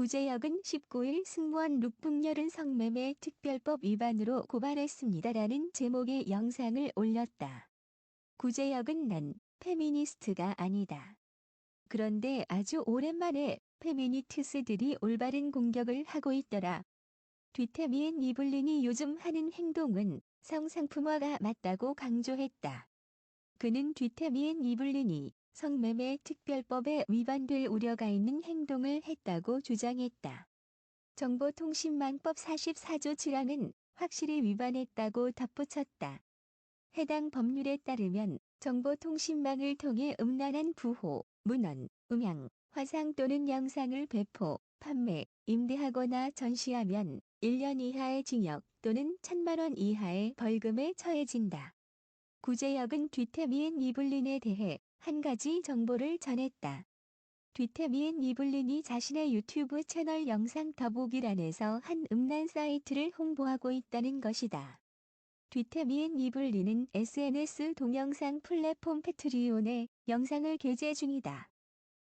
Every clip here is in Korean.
구제역은 19일 승무원 룩북열은 성매매 특별법 위반으로 고발했습니다라는 제목의 영상을 올렸다. 구제역은 난 페미니스트가 아니다. 그런데 아주 오랜만에 페미니트스들이 올바른 공격을 하고 있더라. 뒤태미엔 이블린이 요즘 하는 행동은 성상품화가 맞다고 강조했다. 그는 뒤태미엔 이블린이 성매매 특별법에 위반될 우려가 있는 행동을 했다고 주장했다. 정보통신망법 44조 7항은 확실히 위반했다고 덧붙였다. 해당 법률에 따르면 정보통신망을 통해 음란한 부호, 문헌, 음향, 화상 또는 영상을 배포, 판매, 임대하거나 전시하면 1년 이하의 징역 또는 1천만원 이하의 벌금에 처해진다. 구제역은 뒤태미엔 이블린에 대해 한 가지 정보를 전했다. 뒤태미엔 이블린이 자신의 유튜브 채널 영상 더보기란에서 한 음란 사이트를 홍보하고 있다는 것이다. 뒤태미엔 이블린은 SNS 동영상 플랫폼 패트리온에 영상을 게재 중이다.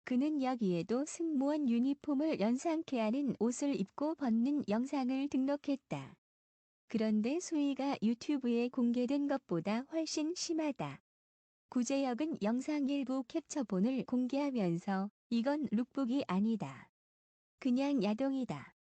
그는 여기에도 승무원 유니폼을 연상케 하는 옷을 입고 벗는 영상을 등록했다. 그런데 수위가 유튜브에 공개된 것보다 훨씬 심하다. 구제역은 영상 일부 캡처본을 공개하면서 이건 룩북이 아니다. 그냥 야동이다.